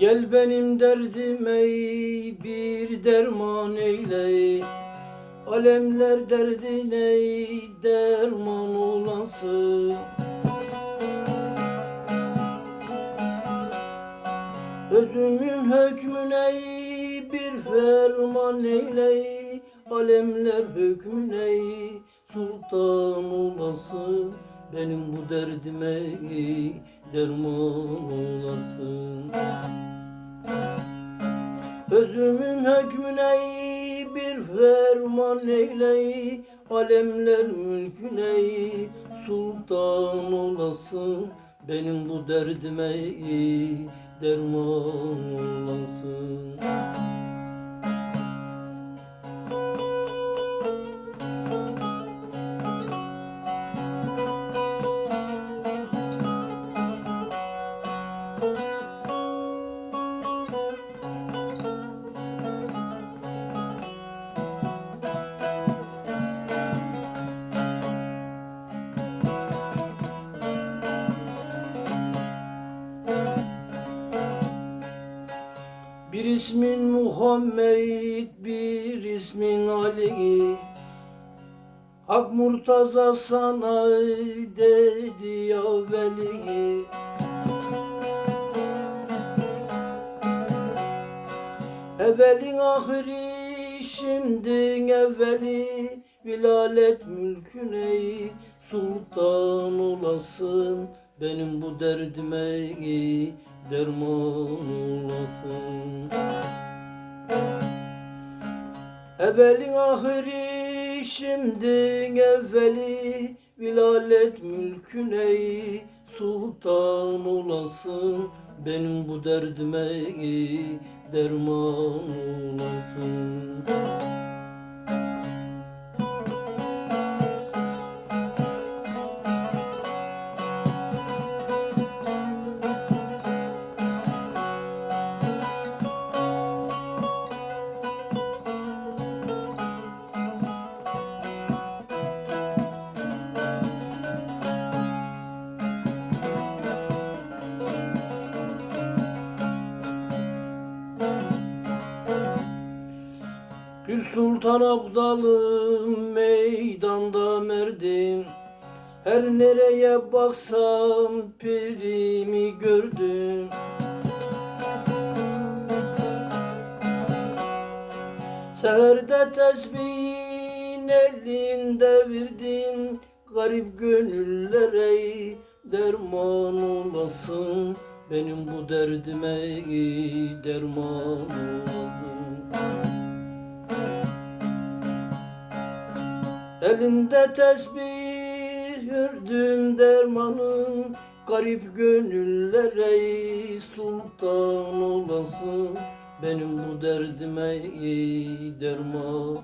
Gel benim derdime bir derman eyle Alemler derdine derman olasın Özümün hükmüne bir ferman eyle Alemler hükmüne sultan olasın Benim bu derdime derman olasın. Özümün hükmüne bir ferman eyle Alemler mülküne sultan olasın. Benim bu derdime derman olasın Bir ismin Muhammed, bir ismin Ali. Hak Murtaza sana dedi ya veli. Evvelin ahiri şimdi evveli. Vilalet mülküne sultan olasın Benim bu derdime derman olasın. Evvelin ahiri şimdi evveli Vilalet mülküne sultan olasın. Benim bu derdime derman olasın sultan abdalım meydanda merdim. Her nereye baksam pirimi gördüm. Seherde tesbihin elinde verdim. Garip gönüllere derman olasın. Benim bu derdime derman olasın Elinde tesbih gördüm dermanın Garip gönüllere sultan olasın. Benim bu derdime derman